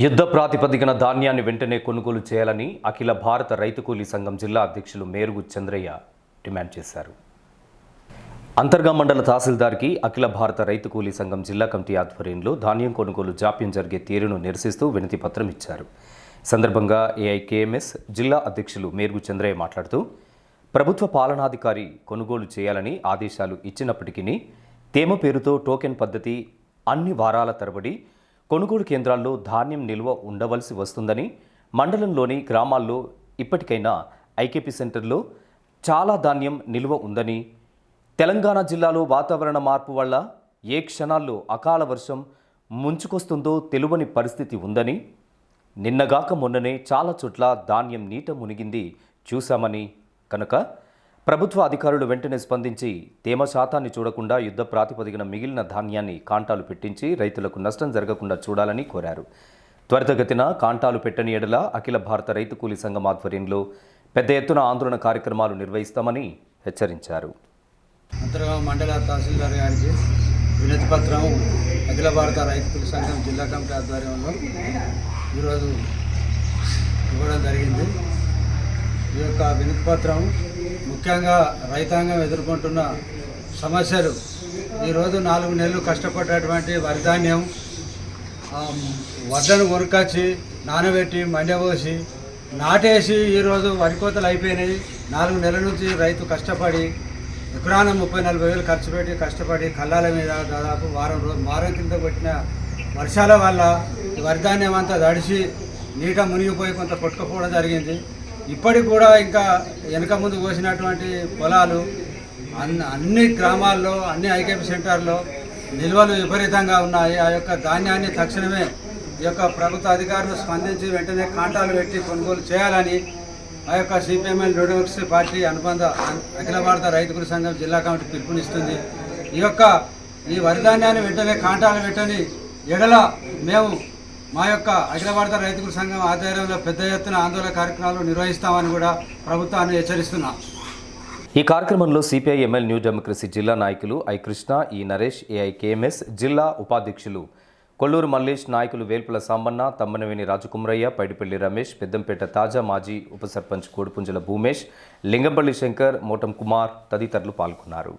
యుద్ధ ప్రాతిపదికన ధాన్యాన్ని వెంటనే కొనుగోలు చేయాలని అఖిల భారత రైతు కూలీ సంఘం జిల్లా అధ్యక్షులు మేరుగు చంద్రయ్య డిమాండ్ చేశారు. అంతర్గా మండల తహసీల్దార్కి అఖిల భారత రైతు కూలీ సంఘం జిల్లా కమిటీ ఆధ్వర్యంలో ధాన్యం కొనుగోలు జాప్యం జరిగే తీరును నిరసిస్తూ వినతిపత్రం ఇచ్చారు. సందర్భంగా ఏఐకేఎంఎస్ జిల్లా అధ్యక్షులు మేరుగు చంద్రయ్య మాట్లాడుతూ ప్రభుత్వ పాలనాధికారి కొనుగోలు చేయాలని ఆదేశాలు ఇచ్చినప్పటికీ తేమ పేరుతో టోకెన్ పద్ధతి అన్ని వారాల తరబడి కొనుగోలు కేంద్రాల్లో ధాన్యం నిల్వ ఉండవలసి వస్తుందని మండలంలోని గ్రామాల్లో ఇప్పటికైనా ఐకేపీ సెంటర్లో చాలా ధాన్యం నిల్వ ఉందని తెలంగాణ జిల్లాలో వాతావరణ మార్పు వల్ల ఏ క్షణాల్లో అకాల వర్షం ముంచుకొస్తుందో తెలువని పరిస్థితి ఉందని నిన్నగాక మొన్ననే చాలా చోట్ల ధాన్యం నీట మునిగింది చూశామని కనుక ప్రభుత్వ అధికారులు వెంటనే స్పందించి తేమ శాతాన్ని చూడకుండా యుద్ధ ప్రాతిపదికన మిగిలిన ధాన్యాన్ని కాంటాలు పెట్టించి రైతులకు నష్టం జరగకుండా చూడాలని కోరారు. త్వరితగతిన కాంటాలు పెట్టని ఎడల అఖిల భారత రైతు కూలీ సంఘం ఆధ్వర్యంలో పెద్ద ఎత్తున ఆందోళన కార్యక్రమాలు నిర్వహిస్తామని హెచ్చరించారు. మండల తహసీల్దార్ గారికి వినతి పత్రం అఖిల భారత రైతుల సంఘం జిల్లా కమిటీ ఆధ్వర్యంలో ఈరోజు ఇవ్వడం జరిగింది. ఈ యొక్క వినతి పత్రం ముఖ్యంగా రైతాంగం ఎదుర్కొంటున్న సమస్యలు. ఈరోజు నాలుగు నెలలు కష్టపడ్డటువంటి వరిధాన్యం ఆ, వడ్లను కొనుక్కొచ్చి నానబెట్టి మండపోసి నాటేసి ఈరోజు వరి కోతలు అయిపోయినాయి. నాలుగు నెలల నుంచి రైతు కష్టపడి ఎకరాన ముప్పై నలభై వేలు ఖర్చు పెట్టి కష్టపడి కళ్ళాల మీద దాదాపు వారం రోజు వారం కింద పెట్టిన వర్షాల వల్ల ఈ అంతా తడిసి నీట మునిగిపోయి కొంత కొట్టుకపోవడం జరిగింది. ఇప్పటికి కూడా ఇంకా వెనక ముందు కోసినటువంటి పొలాలు అన్ని అన్ని గ్రామాల్లో అన్ని ఐకేపీ సెంటర్లో నిల్వలు విపరీతంగా ఉన్నాయి. ఆ యొక్క ధాన్యాన్ని తక్షణమే ఈ యొక్క ప్రభుత్వ అధికారులు స్పందించి వెంటనే కాంటాలు పెట్టి కొనుగోలు చేయాలని ఆ యొక్క సిపిఎంఎల్ డెమోక్రసీ పార్టీ అనుబంధ అఖిల భారత రైతుకుల సంఘం జిల్లా కమిటీ పిలుపునిస్తుంది. ఈ యొక్క ఈ వరిధాన్యాన్ని వెంటనే కాంటాలు పెట్టని ఎడల మేము మా యొక్క అఖిల భారత రైతుల సంఘం ఆధ్వర్యంలో పెద్ద ఎత్తున ఆందోళన కార్యక్రమాలు నిర్వహిస్తామని కూడా ప్రభుత్వాన్ని హెచ్చరిస్తున్నాం. ఈ కార్యక్రమంలో సిపిఐ ఎంఎల్ న్యూ డెమోక్రసీ జిల్లా నాయకులు ఐ కృష్ణ ఈ నరేష్ ఏఐకేఎంఎస్ జిల్లా ఉపాధ్యక్షులు కొల్లూరు మల్లేష్ నాయకులు వేల్పుల సాంబన్న తమ్మనవేని రాజకుమరయ్య పైడిపల్లి రమేష్ పెద్దంపేట తాజా మాజీ ఉప సర్పంచ్ కోడిపుంజల భూమేష్ లింగంపల్లి శంకర్ మోటం కుమార్ తదితరులు పాల్గొన్నారు.